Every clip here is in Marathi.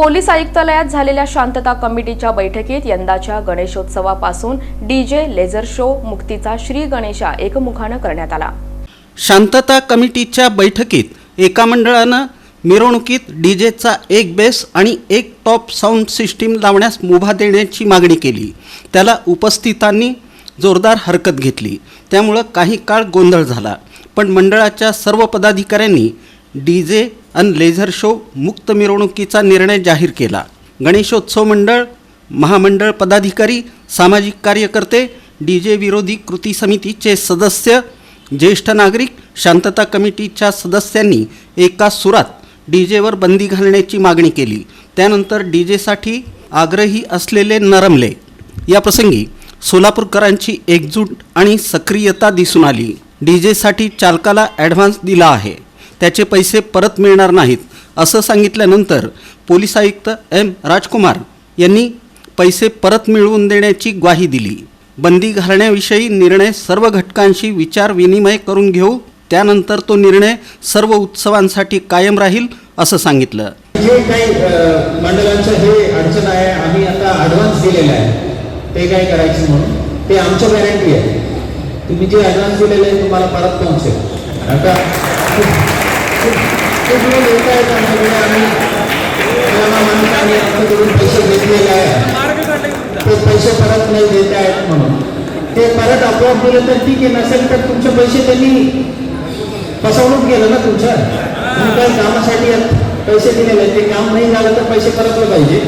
पोलीस आयुक्तालयात झालेल्या शांतता कमिटीच्या बैठकीत यंदाच्या गणेशोत्सवापासून डीजे लेझर शो मुक्तीचा श्री गणेशा एकमुखानं करण्यात आला. शांतता कमिटीच्या बैठकीत एका मंडळानं मिरवणुकीत डीजेचा एक बेस आणि एक टॉप साऊंड सिस्टीम लावण्यास मुभा देण्याची मागणी केली. त्याला उपस्थितांनी जोरदार हरकत घेतली. त्यामुळं काही काळ गोंधळ झाला. पण मंडळाच्या सर्व पदाधिकाऱ्यांनी डी जे आणि लेझर शो मुक्त मिरवणुकीचा निर्णय जाहीर केला. गणेशोत्सव मंडळ महामंडळ पदाधिकारी सामाजिक कार्यकर्ते डी जे विरोधी कृती समितीचे सदस्य ज्येष्ठ नागरिक शांतता कमिटीच्या सदस्यांनी एका सुरात डी जेवर बंदी घालण्याची मागणी केली. त्यानंतर डी जेसाठी आग्रही असलेले नरमले. या प्रसंगी सोलापूरकरांची एकजूट आणि सक्रियता दिसून आली. डी जेसाठी चालकाला ॲडव्हान्स दिला आहे. त्याचे पैसे परत मिळणार नाहीत असं सांगितल्यानंतर पोलीस आयुक्त एम. राजकुमार यांनी पैसे परत मिळवून देण्याची ग्वाही दिली. बंदी घालण्याविषयी निर्णय सर्व घटकांशी विचार विनिमय करून घेऊ त्यानंतर तो निर्णय सर्व उत्सवांसाठी कायम राहील असं सांगितलं. जे काही मंडळांचं हे अडचण आहे आम्ही आता ॲडव्हान्स दिलेला आहे. ते काय करायचं म्हणून? ते आमचं गॅरंटी आहे. तुम्ही जे ॲडव्हान्स दिलेलं आहे तुम्हाला परत पोहोचेल. आता लोक आहेत आमच्याकडे आम्ही म्हणून आम्ही पैसे घेतलेले आहे ते पैसे परत नाही देत आहेत म्हणून. ते परत आपोआप दिलं तर ठीक आहे नसेल तर तुमचे पैसे त्यांनी फसवणूक केलं ना तुमचं तुम्ही काही कामासाठी पैसे दिलेले आहेत, ते काम नाही झालं तर पैसे परतले पाहिजे.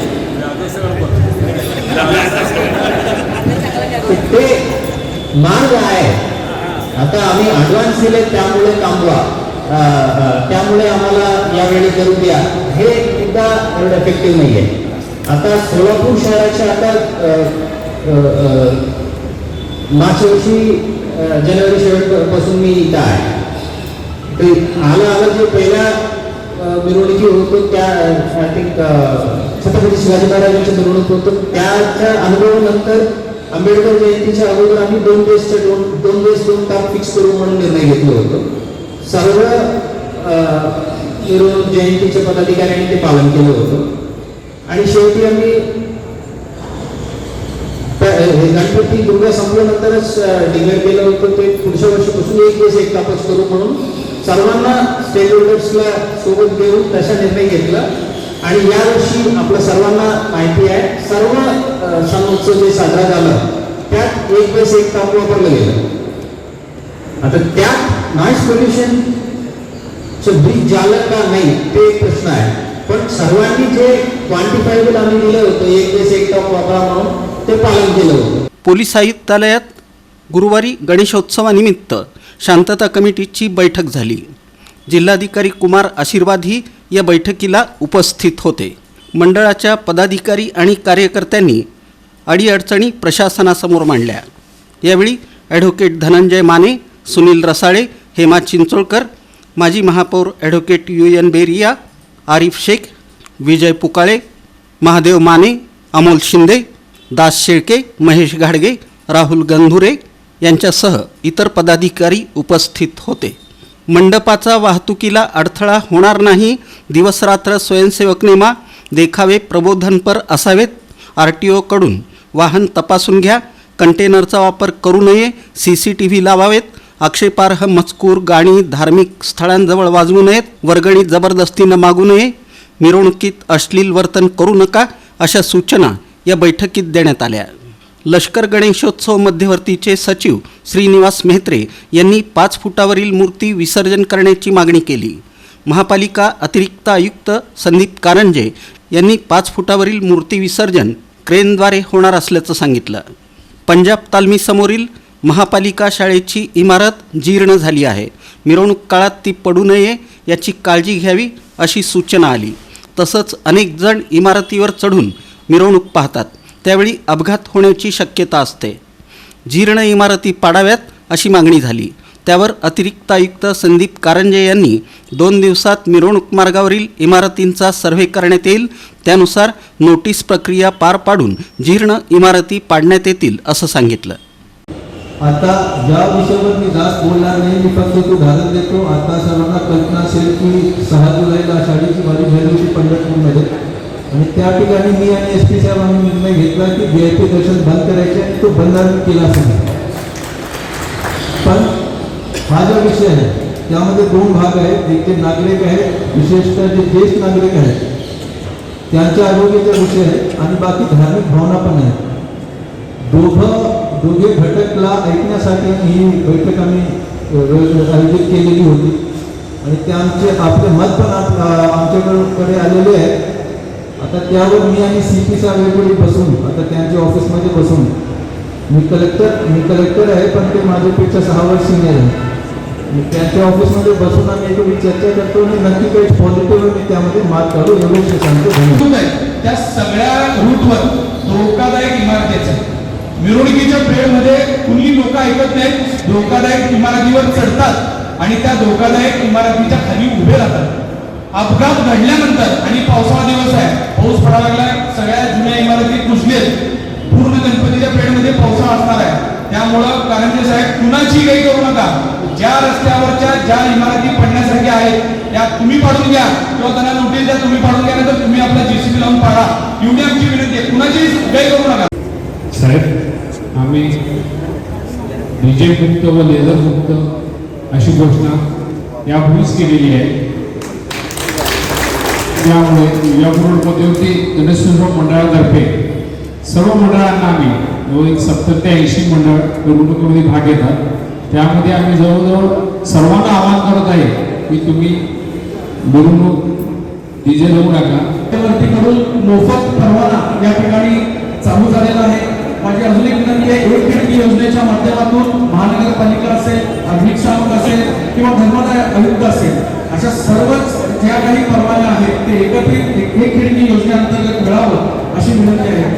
ते मार्ग आहे. आता आम्ही ॲडव्हान्स दिले त्यामुळे थांबवा. त्यामुळे आम्हाला यावेळी करू द्या. हे एकदा एवढं इफेक्टिव्ह नाही आहे आता सोलापूर शहराच्या आता मागच्या वर्षी जानेवारी शेवटपासून मी इथं आहे. ते आलं आलं जे पहिल्या मिरवणुकी होतो त्या आय थिंक छत्रपती शिवाजी महाराजांची मिरवणूक होतो त्याच्या अनुभवानंतर आंबेडकर जयंतीच्या अगोदर आम्ही दोन दिवसचे दोन दोन दिवस दोन तास फिक्स करू म्हणून निर्णय घेतला होतो. सर्व मिरवणूक जयंतीचे पदाधिकाऱ्यांनी ते पालन केलं होतं. आणि शेवटी आम्ही गणपती दुर्गा संपल्यानंतरच डिक्लेअर केलं होतं. ते पुढच्या वर्षीपासून एक दिवस एक तापस करू म्हणून सर्वांना स्टेक होल्डर्सला सोबत घेऊन तसा निर्णय घेतला. आणि यावर्षी आपल्या सर्वांना माहिती आहे सर्व अ, सण उत्सव जे साजरा झाला त्यात एक दिवस एक ताप वापरलं गेलं. आता त्यात नॉईस पोल्युशन ब्रिज झालं का नाही ते एक प्रश्न आहे. पण सर्वांनी जे क्वांटिफायबल आम्ही दिलं होतं एक दिवस एक टॉप वापरा म्हणून ते पालन केलं होतं. पोलीस आयुक्तालयात गुरुवारी गणेशोत्सवानिमित्त शांतता कमिटीची बैठक झाली. जिल्हाधिकारी कुमार आशीर्वादही या बैठकीला उपस्थित होते. मंडळाच्या पदाधिकारी आणि कार्यकर्त्यांनी अडीअडचणी प्रशासनासमोर मांडल्या. यावेळी ॲडव्होकेट धनंजय माने सुनील रसाळे हेमा चिंचोळकर माजी महापौर advocate U N Beriya Arif Shaikh Vijay Pukale Mahadev Mane Amol Shinde Das Shelke Mahesh घाडगे राहुल गंधुरे यांच्यासह इतर पदाधिकारी उपस्थित होते. मंडपाचा वाहतुकीला अडथळा होणार नाही दिवसरात्र स्वयंसेवक नेमा देखावे प्रबोधनपर असावेत. आर टी ओकडून वाहन तपासून घ्या कंटेनरचा वापर करू नये सी सी टी व्ही लावावेत आक्षेपार्ह मजकूर गाणी धार्मिक स्थळांजवळ वाजवू नयेत वर्गणी जबरदस्तीनं मागू नये मिरवणुकीत अश्लील वर्तन करू नका अशा सूचना या बैठकीत देण्यात आल्या. लष्कर गणेशोत्सव मध्यवर्तीचे सचिव श्रीनिवास मेहत्रे यांनी पाच फुटावरील मूर्ती विसर्जन करण्याची मागणी केली. महापालिका अतिरिक्त आयुक्त संदीप कारंजे यांनी पाच फुटावरील मूर्ती विसर्जन क्रेनद्वारे होणार असल्याचं सांगितलं. पंजाब तालमीसमोरील महापालिका शाळेची इमारत जीर्ण झाली आहे. मिरवणूक काळात ती पडू नये याची काळजी घ्यावी अशी सूचना आली. तसंच अनेक जण इमारतीवर चढून मिरवणूक पाहतात. त्यावेळी अपघात होण्याची शक्यता असते. जीर्ण इमारती पाडाव्यात अशी मागणी झाली. त्यावर अतिरिक्त आयुक्त संदीप कारंजे यांनी दोन दिवसात मिरवणूक मार्गावरील इमारतींचा सर्व्हे करण्यात येईल. त्यानुसार नोटीस प्रक्रिया पार पाडून जीर्ण इमारती पाडण्यात येतील असं सांगितलं. आता ज्या विषयावर मी जास्त बोलणार नाही. मी फक्त एक उदाहरण देतो. आता सर्वांना कल्पना असेल की सहा जुलैला आषाढीची माझी झाली होती पंढरपूरमध्ये. आणि त्या ठिकाणी मी आणि एस पी साहेबांनी निर्णय घेतला की व्ही आय पी दर्शन बंद करायचे आणि तो बंद केला असेल. पण हा जो विषय आहे त्यामध्ये दोन भाग आहेत. एक जे नागरिक आहेत विशेषतः जे ज्येष्ठ नागरिक आहेत त्यांच्या आरोग्याचा विषय आहे आणि बाकी धार्मिक भावना पण आहेत. दोघं दोघे घटकला ऐकण्यासाठी ही बैठक आम्ही आयोजित केलेली होती. आणि ते आमचे आपले मत पण आमच्याकडे आलेले आहेत. आता त्यावर मी आणि सी पी साहेब वेगवेगळी बसून आता त्यांच्या ऑफिसमध्ये बसून. मी कलेक्टर मी कलेक्टर आहे पण ते माझ्यापेक्षा सहा वर्ष सिनियर आहे. मी त्यांच्या ऑफिसमध्ये बसून आम्ही एवढी चर्चा करतो आणि नक्की काही पॉझिटिव्ह मी त्यामध्ये मात काढू एवढेच सांगतो. त्या सगळ्या रूटवर धोकादायक इमारतीचा मिरवणुकीच्या पिरियडमध्ये कुणी लोक ऐकत नाहीत धोकादायक इमारतीवर चढतात आणि त्या धोकादायक इमारतीच्या खाली उभे राहतात. अपघात घडल्यानंतर आणि पावसाळा दिवस आहे पाऊस पडायला लागला सगळ्या जुन्या इमारती कुजलेत. पूर्ण गणपतीच्या पिरियडमध्ये पावसाळा असणार आहे. त्यामुळं कारंजे साहेब कुणाची काही करू नका. ज्या रस्त्यावरच्या ज्या इमारती पडण्यासारख्या आहेत त्या तुम्ही पाडून घ्या. किंवा त्यांना नोटीस द्या तुम्ही पाडून घ्या तर तुम्ही आपला जेसीबी लावून पाडा. एवढी आमची विनंती आहे. कुणाची काही करू नका. साहेब आम्ही डीजे मुक्त व लेझर मुक्त अशी घोषणा यापूर्वीच केलेली आहे. त्यामुळे विजापूर मध्यवर्ती गणेशोत्सव मंडळातर्फे सर्व मंडळांना आम्ही जवळ सत्तर ते ऐंशी मंडळ मिरवणुकीमध्ये भाग घेतात. त्यामध्ये आम्ही जवळजवळ सर्वांना आवाहन करत आहे की तुम्ही मिरवणूक डीजे लावू नका वरतीकडून मोफत परवाना या ठिकाणी चालू झालेला आहे. माझी अजून एक विनंती आहे एक खिडकी योजनेच्या माध्यमातून महानगरपालिका असेल अग्निशामक असेल किंवा धर्मदाय आयुक्त असेल अशा सर्वच ज्या काही परवान्या आहेत ते एकत्रित एक खिडकी योजनेअंतर्गत मिळावं अशी विनंती आहे.